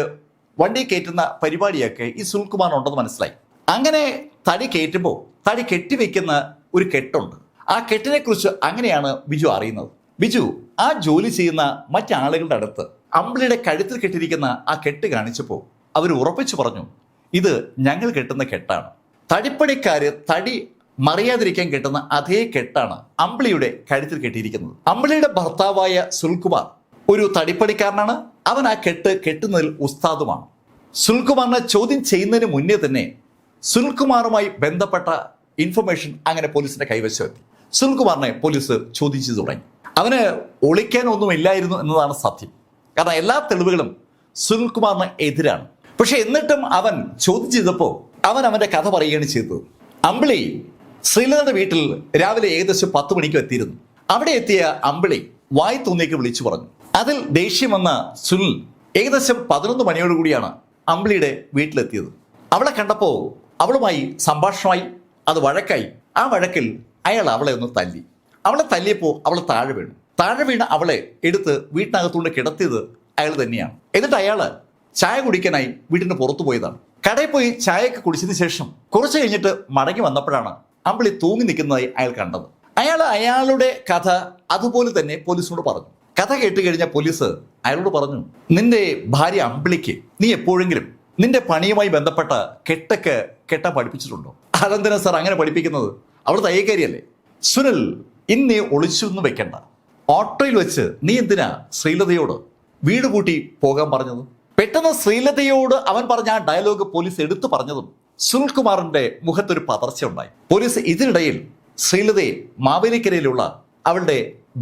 A: വണ്ടി കയറ്റുന്ന പരിപാടിയൊക്കെ ഈ സുനിൽകുമാറിനുണ്ടെന്ന് മനസ്സിലായി. അങ്ങനെ തടി കയറ്റുമ്പോൾ തടി കെട്ടിവെക്കുന്ന ഒരു കെട്ടുണ്ട്. ആ കെട്ടിനെക്കുറിച്ച് അങ്ങനെയാണ് ബിജു അറിയുന്നത്. ബിജു ആ ജോലി ചെയ്യുന്ന മറ്റാളുകളുടെ അടുത്ത് അമ്പിളിയുടെ കഴുത്തിൽ കെട്ടിരിക്കുന്ന ആ കെട്ട് കാണിച്ചപ്പോൾ അവർ ഉറപ്പിച്ചു പറഞ്ഞു ഇത് ഞങ്ങൾ കെട്ടുന്ന കെട്ടാണ്. തടിപ്പണിക്കാര് തടി മറിയാതിരിക്കാൻ കെട്ടുന്ന അതേ കെട്ടാണ് അമ്പിളിയുടെ കഴുത്തിൽ കെട്ടിയിരിക്കുന്നത്. അമ്പിളിയുടെ ഭർത്താവായ സുൽകുമാർ ഒരു തടിപ്പണിക്കാരനാണ്. അവൻ ആ കെട്ട് കെട്ടുന്നതിൽ ഉസ്താദുമാണ്. സുൽകുമാറിനെ ചോദ്യം ചെയ്യുന്നതിന് മുന്നേ തന്നെ സുനിൽകുമാറുമായി ബന്ധപ്പെട്ട ഇൻഫർമേഷൻ അങ്ങനെ പോലീസിന്റെ കൈവശം എത്തി. സുനിൽകുമാറിനെ പോലീസ് ചോദ്യം ചെയ്തു തുടങ്ങി. അവന് ഒളിക്കാനൊന്നും ഇല്ലായിരുന്നു എന്നതാണ് സത്യം. കാരണം എല്ലാ തെളിവുകളും സുനിൽകുമാറിന് എതിരാണ്. പക്ഷെ എന്നിട്ടും അവൻ ചോദ്യം ചെയ്തപ്പോൾ അവൻ അവന്റെ കഥ പറയുകയാണ് ചെയ്തത്. അമ്പിളി ശ്രീലതയുടെ വീട്ടിൽ രാവിലെ ഏകദേശം പത്ത് മണിക്ക് എത്തിയിരുന്നു. അവിടെ എത്തിയ അമ്പിളി വായി തോന്നിയേക്ക് വിളിച്ചു പറഞ്ഞു. അതിൽ ദേഷ്യം വന്ന സുനിൽ ഏകദേശം പതിനൊന്ന് മണിയോടുകൂടിയാണ് അമ്പിളിയുടെ വീട്ടിലെത്തിയത്. അവളെ കണ്ടപ്പോൾ അവളുമായി സംഭാഷണമായി അത് വഴക്കായി. ആ വഴക്കിൽ അയാൾ അവളെ ഒന്ന് തല്ലി. അവളെ തല്ലിയപ്പോൾ അവൾ താഴെ വീണു. താഴെ വീണ അവളെ എടുത്ത് വീട്ടിനകത്തുകൊണ്ട് കിടത്തിയത് അയാൾ തന്നെയാണ്. എന്നിട്ട് അയാൾ ചായ കുടിക്കാനായി വീടിന് പുറത്തു പോയതാണ്. കടയിൽ പോയി ചായയൊക്കെ കുടിച്ചതിന് ശേഷം കുറച്ച് കഴിഞ്ഞിട്ട് മടങ്ങി വന്നപ്പോഴാണ് അമ്പിളി തൂങ്ങി നിൽക്കുന്നതായി അയാൾ കണ്ടത്. അയാൾ അയാളുടെ കഥ അതുപോലെ തന്നെ പോലീസിനോട് പറഞ്ഞു. കഥ കേട്ട് കഴിഞ്ഞ പോലീസ് അയാളോട് പറഞ്ഞു നിന്റെ ഭാര്യ അമ്പിളിക്ക് നീ എപ്പോഴെങ്കിലും നിന്റെ പണിയുമായി ബന്ധപ്പെട്ട കെട്ടക്ക് കെട്ടാൻ പഠിപ്പിച്ചിട്ടുണ്ടോ? അതെന്തിനാ സാർ അങ്ങനെ പഠിപ്പിക്കുന്നത്? അവിടെ തയ്യക്കാരിയല്ലേ സുനിൽ ഇന്നെ ഒളിച്ചൊന്നും വെക്കണ്ട. ഓട്ടോയിൽ വെച്ച് നീ എന്തിനാ ശ്രീലതയോട് വീട് കൂട്ടി പോകാൻ പറഞ്ഞത്? പെട്ടെന്ന് ശ്രീലതയോട് അവൻ പറഞ്ഞ ആ ഡയലോഗ് പോലീസ് എടുത്തു പറഞ്ഞതും സുനിൽകുമാറിന്റെ മുഖത്തൊരു പതർച്ച ഉണ്ടായി. പോലീസ് ഇതിനിടയിൽ ശ്രീലതയെ മാവേലിക്കരയിലുള്ള അവളുടെ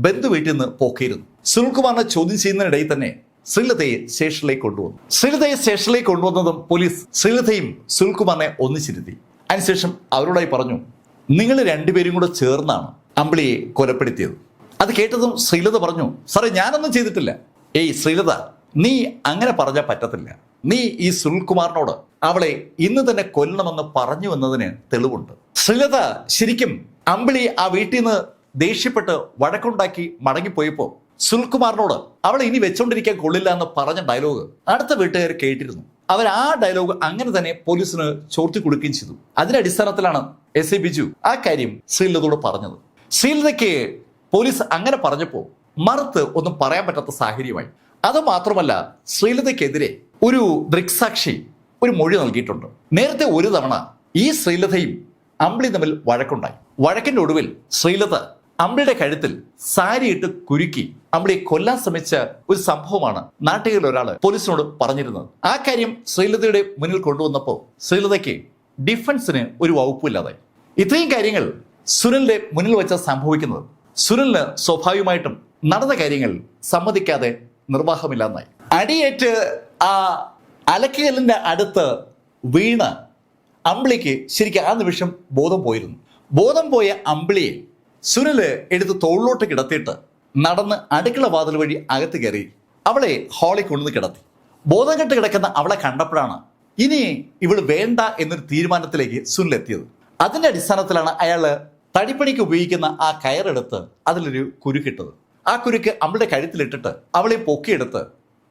A: ബന്ധു വീട്ടിൽ നിന്ന് പോക്കിയിരുന്നു. സുനിൽകുമാറിനെ ചോദ്യം ചെയ്യുന്നതിനിടയിൽ തന്നെ ശ്രീലതയെ സ്റ്റേഷനിലേക്ക് കൊണ്ടുവന്നു. ശ്രീലതയെ സ്റ്റേഷനിലേക്ക് കൊണ്ടുവന്നതും പോലീസ് ശ്രീലതയും സുൽകുമാറിനെ ഒന്നിച്ചിരുത്തി. അതിനുശേഷം അവരോടായി പറഞ്ഞു നിങ്ങൾ രണ്ടുപേരും കൂടെ ചേർന്നാണ് അമ്പിളിയെ കൊലപ്പെടുത്തിയത്. അത് കേട്ടതും ശ്രീലത പറഞ്ഞു സാറേ ഞാനൊന്നും ചെയ്തിട്ടില്ല. ഏയ് ശ്രീലത നീ അങ്ങനെ പറഞ്ഞാൽ പറ്റത്തില്ല. നീ ഈ സുൽകുമാറിനോട് അവളെ ഇന്ന് തന്നെ കൊല്ലണമെന്ന് പറഞ്ഞു എന്നതിന് തെളിവുണ്ട്. ശ്രീലത ശരിക്കും അമ്പിളി ആ വീട്ടിൽ നിന്ന് ദേഷ്യപ്പെട്ട് വഴക്കുണ്ടാക്കി മടങ്ങിപ്പോയപ്പോ സുനിൽകുമാറിനോട് അവൾ ഇനി വെച്ചോണ്ടിരിക്കാൻ കൊള്ളില്ല എന്ന് പറഞ്ഞ ഡയലോഗ് അടുത്ത വീട്ടുകാർ കേട്ടിരുന്നു. അവർ ആ ഡയലോഗ് അങ്ങനെ തന്നെ പോലീസിന് ചോർത്തി കൊടുക്കുകയും ചെയ്തു. അതിന്റെ അടിസ്ഥാനത്തിലാണ് എസ് എ ബിജു ആ കാര്യം ശ്രീലതയോട് പറഞ്ഞത്. ശ്രീലതയ്ക്ക് പോലീസ് അങ്ങനെ പറഞ്ഞപ്പോൾ മറുത്ത് ഒന്നും പറയാൻ പറ്റാത്ത സാഹചര്യമായി. അത് മാത്രമല്ല ശ്രീലതയ്ക്കെതിരെ ഒരു ദൃക്സാക്ഷി ഒരു മൊഴി നൽകിയിട്ടുണ്ട്. നേരത്തെ ഒരു തവണ ഈ ശ്രീലതയും അമ്പിളി തമ്മിൽ വഴക്കുണ്ടായി. വഴക്കിന്റെ ഒടുവിൽ ശ്രീലത അമ്പിളിയുടെ കഴുത്തിൽ സാരിയിട്ട് കുരുക്കി അമ്പിളിയെ കൊല്ലാൻ ശ്രമിച്ച ഒരു സംഭവമാണ് നാട്ടുകാരിൽ ഒരാൾ പോലീസിനോട് പറഞ്ഞിരുന്നത്. ആ കാര്യം ശ്രീലതയുടെ മുന്നിൽ കൊണ്ടുവന്നപ്പോൾ ശ്രീലതയ്ക്ക് ഡിഫൻസിന് ഒരു വകുപ്പില്ലാതെ ഇത്രയും കാര്യങ്ങൾ സുനിലിന്റെ മുന്നിൽ വെച്ച സംഭവിക്കുന്നത്. സുനിലിന് സ്വാഭാവികമായിട്ടും നടന്ന കാര്യങ്ങൾ സമ്മതിക്കാതെ നിർവാഹമില്ലാന്നായി. അടിയേറ്റ് ആ അലക്കുകല്ലിന്റെ അടുത്ത് വീണ് അമ്പിളിക്ക് ശരിക്കും ആ നിമിഷം ബോധം പോയിരുന്നു. ബോധം പോയ അമ്പിളിയെ സുനിൽ എടുത്ത് തോളിലോട്ട് കിടത്തിയിട്ട് നടന്ന് അടുക്കള വാതിൽ വഴി അകത്ത് കയറി അവളെ ഹാളിൽ കൊണ്ടുവന്ന് കിടത്തി. ബോധം കെട്ട് കിടക്കുന്ന അവളെ കണ്ടപ്പോഴാണ് ഇനി ഇവൾ വേണ്ട എന്നൊരു തീരുമാനത്തിലേക്ക് സുനിൽ എത്തിയത്. അതിന്റെ അടിസ്ഥാനത്തിലാണ് അയാൾ തടിപ്പണിക്ക് ഉപയോഗിക്കുന്ന ആ കയറെടുത്ത് അതിലൊരു കുരുക്കിട്ടത്. ആ കുരുക്ക് അവളുടെ കഴുത്തിലിട്ടിട്ട് അവളെ പൊക്കിയെടുത്ത്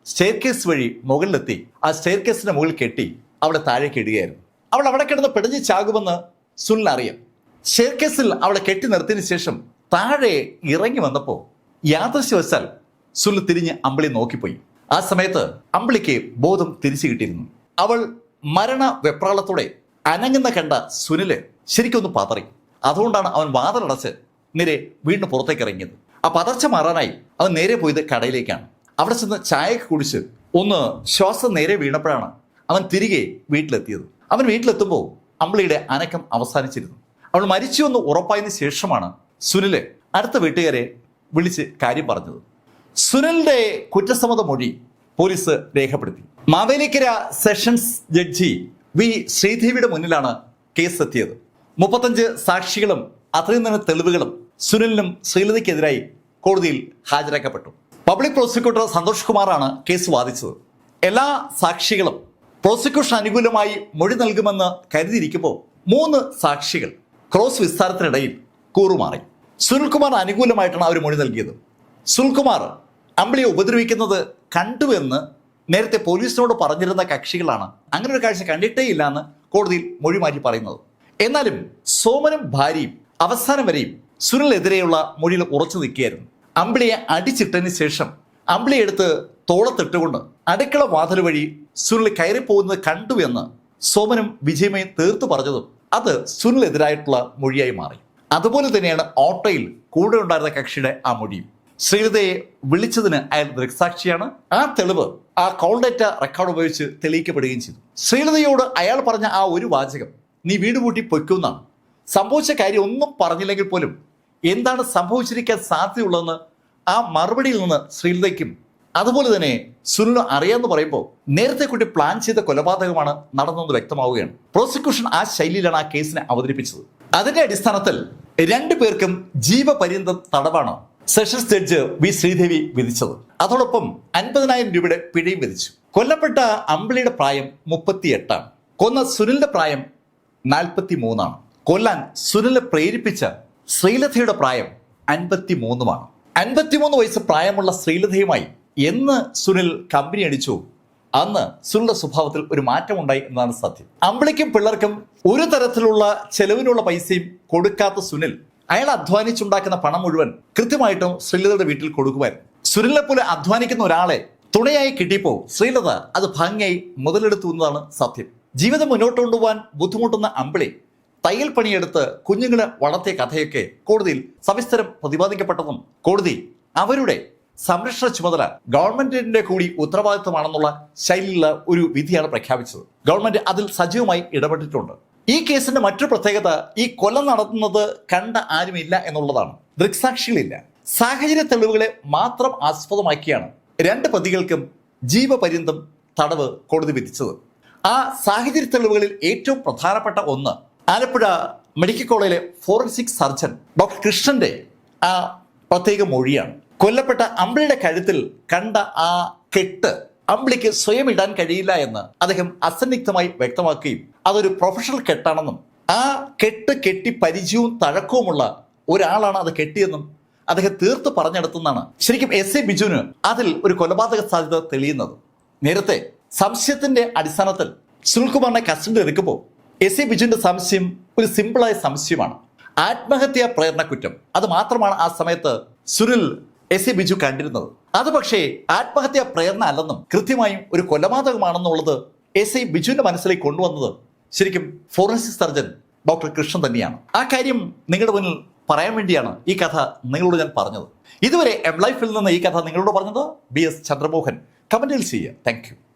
A: സ്റ്റെയർകേസ് വഴി മുകളിലെത്തി. ആ സ്റ്റെയർ സ്റ്റെയർകേസിന്റെ മുകളിൽ കെട്ടി അവളെ താഴേക്ക് ഇടുകയായിരുന്നു. അവൾ അവിടെ കിടന്ന് പിടഞ്ഞ് ചാകുമെന്ന് സുനിൽ അറിയാം. സ്റ്റെയർകേസിൽ അവളെ കെട്ടി നിർത്തിയതിനു ശേഷം താഴെ ഇറങ്ങി വന്നപ്പോൾ യാദൃശ്യവശാൽ സുൽ തിരിഞ്ഞ് അമ്പിളി നോക്കിപ്പോയി. ആ സമയത്ത് അമ്പിളിക്ക് ബോധം തിരിച്ചു കിട്ടിയിരുന്നു. അവൾ മരണ വെപ്രാളത്തോടെ അനങ്ങുന്ന കണ്ട സുനിൽ ശരിക്കൊന്ന് പതറി. അതുകൊണ്ടാണ് അവൻ വാതിലടച്ച് നേരെ വീണ്ടും പുറത്തേക്ക് ഇറങ്ങിയത്. ആ പതർച്ച മാറാനായി അവൻ നേരെ പോയത് കടയിലേക്കാണ്. അവിടെ ചെന്ന് ചായ കുടിച്ച് ഒന്ന് ശ്വാസം നേരെ വീണപ്പോഴാണ് അവൻ തിരികെ വീട്ടിലെത്തിയത്. അവൻ വീട്ടിലെത്തുമ്പോൾ അമ്പിളിയുടെ അനക്കം അവസാനിച്ചിരുന്നു. അവൾ മരിച്ചു എന്ന് ഉറപ്പായതിനു ശേഷമാണ് സുനിൽ അടുത്ത വീട്ടുകാരെ വിളിച്ച് കാര്യം പറഞ്ഞത്. സുനിലിന്റെ കുറ്റസമ്മത മൊഴി പോലീസ് രേഖപ്പെടുത്തി. മാവേലിക്കര സെഷൻസ് ജഡ്ജി വി ശ്രീദേവിയുടെ മുന്നിലാണ് കേസ് എത്തിയത് മുപ്പത്തഞ്ച് സാക്ഷികളും അത്രയും തന്നെ തെളിവുകളും സുനിലിനും ശ്രീലതയ്ക്കെതിരായി കോടതിയിൽ ഹാജരാക്കപ്പെട്ടു. പബ്ലിക് പ്രോസിക്യൂട്ടർ സന്തോഷ് കുമാറാണ് കേസ് വാദിച്ചത്. എല്ലാ സാക്ഷികളും പ്രോസിക്യൂഷൻ അനുകൂലമായി മൊഴി നൽകുമെന്ന് കരുതിയിരിക്കുമ്പോൾ മൂന്ന് സാക്ഷികൾ ക്രോസ് വിസ്താരത്തിനിടയിൽ കൂറുമാറി. സുനിൽകുമാർ അനുകൂലമായിട്ടാണ് അവർ മൊഴി നൽകിയത്. സുനിൽകുമാർ അമ്പിളിയെ ഉപദ്രവിക്കുന്നത് കണ്ടുവെന്ന് നേരത്തെ പോലീസിനോട് പറഞ്ഞിരുന്ന കക്ഷികളാണ് അങ്ങനെ ഒരു കാഴ്ച കണ്ടിട്ടേ ഇല്ല എന്ന് കോടതിയിൽ മൊഴി മാറ്റി പറയുന്നത്. എന്നാലും സോമനും ഭാര്യയും അവസാനം വരെയും സുനിലെതിരെയുള്ള മൊഴിയിൽ ഉറച്ചു നിൽക്കുകയായിരുന്നു. അമ്പിളിയെ അടിച്ചിട്ടതിന് ശേഷം അമ്പിളിയെ എടുത്ത് തോളത്തിട്ടുകൊണ്ട് അടുക്കള വാതിൽ വഴി സുനിൽ കയറിപ്പോകുന്നത് കണ്ടുവെന്ന് സോമനും വിജയമയും തീർത്തു പറഞ്ഞതും അത് സുനിലെതിരായിട്ടുള്ള മൊഴിയായി മാറി. അതുപോലെ തന്നെയാണ് ഓട്ടോയിൽ കൂടെ ഉണ്ടായിരുന്ന കക്ഷിയുടെ ആ മൊഴിയും. ശ്രീലതയെ വിളിച്ചതിന് അയാൾ ദൃക്സാക്ഷിയാണ്. ആ തെളിവ് ആ കോൾ ഡേറ്റ റെക്കോർഡ് ഉപയോഗിച്ച് തെളിയിക്കപ്പെടുകയും ചെയ്തു. ശ്രീലതയോട് അയാൾ പറഞ്ഞ ആ ഒരു വാചകം നീ വീട് പൂട്ടി പൊയ്ക്കുന്നാണ്. സംഭവിച്ച കാര്യം ഒന്നും പറഞ്ഞില്ലെങ്കിൽ പോലും എന്താണ് സംഭവിച്ചിരിക്കാൻ സാധ്യതയുള്ളതെന്ന് ആ മറുപടിയിൽ നിന്ന് ശ്രീലതയ്ക്കും അതുപോലെ തന്നെ സുനിൽ അറിയാമെന്ന് പറയുമ്പോൾ നേരത്തെ കുട്ടി പ്ലാൻ ചെയ്ത കൊലപാതകമാണ് നടന്നതെന്ന് വ്യക്തമാവുകയാണ്. പ്രോസിക്യൂഷൻ ആ ശൈലിയിലാണ് ആ കേസിനെ അവതരിപ്പിച്ചത്. അതിന്റെ അടിസ്ഥാനത്തിൽ രണ്ടു പേർക്കും ജീവപര്യന്തം തടവാണ് സെഷൻസ് ജഡ്ജ് വി ശ്രീദേവി വിധിച്ചത്. അതോടൊപ്പം അൻപതിനായിരം രൂപയുടെ പിഴയും വിധിച്ചു. കൊല്ലപ്പെട്ട അമ്പിളിയുടെ പ്രായം മുപ്പത്തിയെട്ടാണ്. കൊന്ന സുനിലിന്റെ പ്രായം നാൽപ്പത്തി മൂന്നാണ് കൊല്ലാൻ സുനിലെ പ്രേരിപ്പിച്ച ശ്രീലതയുടെ പ്രായം അൻപത്തി മൂന്നുമാണ് അൻപത്തിമൂന്ന് വയസ്സ് പ്രായമുള്ള ശ്രീലതയുമായി എന്ന് സുനിൽ കമ്പനി അടിച്ചു. അന്ന് സുനിലിന്റെ സ്വഭാവത്തിൽ ഒരു മാറ്റമുണ്ടായി എന്നതാണ് സത്യം. അമ്പിളിക്കും പിള്ളേർക്കും ഒരു തരത്തിലുള്ള ചെലവിനുള്ള പൈസയും കൊടുക്കാത്ത സുനിൽ അയാൾ അധ്വാനിച്ചുണ്ടാക്കുന്ന പണം മുഴുവൻ കൃത്യമായിട്ടും ശ്രീലതയുടെ വീട്ടിൽ കൊടുക്കുമായിരുന്നു. സുനിലിനെ പോലെ അധ്വാനിക്കുന്ന ഒരാളെ തുണയായി കിട്ടിയപ്പോൾ ശ്രീലത അത് ഭംഗിയായി മുതലെടുത്തു എന്നതാണ് സത്യം. ജീവിതം മുന്നോട്ട് കൊണ്ടുപോകാൻ ബുദ്ധിമുട്ടുന്ന അമ്പിളി തയ്യൽ പണിയെടുത്ത് കുഞ്ഞുങ്ങളെ വളർത്തിയ കഥയൊക്കെ കോടതിയിൽ സവിസ്തരം പ്രതിപാദിക്കപ്പെട്ടതും കോടതി അവരുടെ സംരക്ഷണ ചുമതല ഗവൺമെന്റിന്റെ കൂടി ഉത്തരവാദിത്തമാണെന്നുള്ള ശൈലിയിലുള്ള ഒരു വിധിയാണ് പ്രഖ്യാപിച്ചത്. ഗവൺമെന്റ് അതിൽ സജീവമായി ഇടപെട്ടിട്ടുണ്ട്. ഈ കേസിന്റെ മറ്റൊരു പ്രത്യേകത ഈ കൊല നടത്തുന്നത് കണ്ട ആരുമില്ല എന്നുള്ളതാണ്. ദൃക്സാക്ഷികളില്ല. സാഹചര്യ തെളിവുകളെ മാത്രം ആസ്പദമാക്കിയാണ് രണ്ട് പ്രതികൾക്കും ജീവപര്യന്തം തടവ് കോടതി വിധിച്ചത്. ആ സാഹചര്യ തെളിവുകളിൽ ഏറ്റവും പ്രധാനപ്പെട്ട ഒന്ന് ആലപ്പുഴ മെഡിക്കൽ കോളേജിലെ ഫോറൻസിക് സർജൻ ഡോക്ടർ കൃഷ്ണന്റെ ആ പ്രത്യേക മൊഴിയാണ്. കൊല്ലപ്പെട്ട അമ്പിളിയുടെ കഴുത്തിൽ കണ്ട ആ കെട്ട് അമ്പിളിക്ക് സ്വയം ഇടാൻ കഴിയില്ല എന്ന് അദ്ദേഹം അസന്നിഗ്ധമായി വ്യക്തമാക്കുകയും അതൊരു പ്രൊഫഷണൽ കെട്ടാണെന്നും ആ കെട്ട് കെട്ടി പരിചയവും തഴക്കവുമുള്ള ഒരാളാണ് അത് കെട്ടിയെന്നും അദ്ദേഹം തീർത്ത് പറഞ്ഞെടുത്തെന്നാണ് ശരിക്കും എസ് എ ബിജുവിന് അതിൽ ഒരു കൊലപാതക സാധ്യത തെളിയുന്നത്. നേരത്തെ സംശയത്തിന്റെ അടിസ്ഥാനത്തിൽ സുനിൽകുമാറിനെ കസ്റ്റഡി എടുക്കുമ്പോൾ എസ് എ ബിജുവിന്റെ സംശയം ഒരു സിമ്പിളായ സംശയമാണ്. ആത്മഹത്യാ പ്രേരണ കുറ്റം അത് മാത്രമാണ് ആ സമയത്ത് സുനിൽ എസ് സി ബിജു കണ്ടിരുന്നത്. അത് പക്ഷേ ആത്മഹത്യാ പ്രേരണ അല്ലെന്നും കൃത്യമായും ഒരു കൊലപാതകമാണെന്നുള്ളത് എസ് ഐ ബിജുവിന്റെ മനസ്സിലേക്ക് കൊണ്ടുവന്നത് ശരിക്കും ഫോറൻസിക് സർജൻ ഡോക്ടർ കൃഷ്ണൻ തന്നെയാണ്. ആ കാര്യം നിങ്ങളുടെ മുന്നിൽ പറയാൻ വേണ്ടിയാണ് ഈ കഥ നിങ്ങളോട് ഞാൻ പറഞ്ഞത്. ഇതുവരെ എം ലൈഫിൽ നിന്ന് ഈ കഥ നിങ്ങളോട് പറഞ്ഞത് ബി എസ് ചന്ദ്രമോഹൻ. കമന്റിൽ ചെയ്യുക. താങ്ക്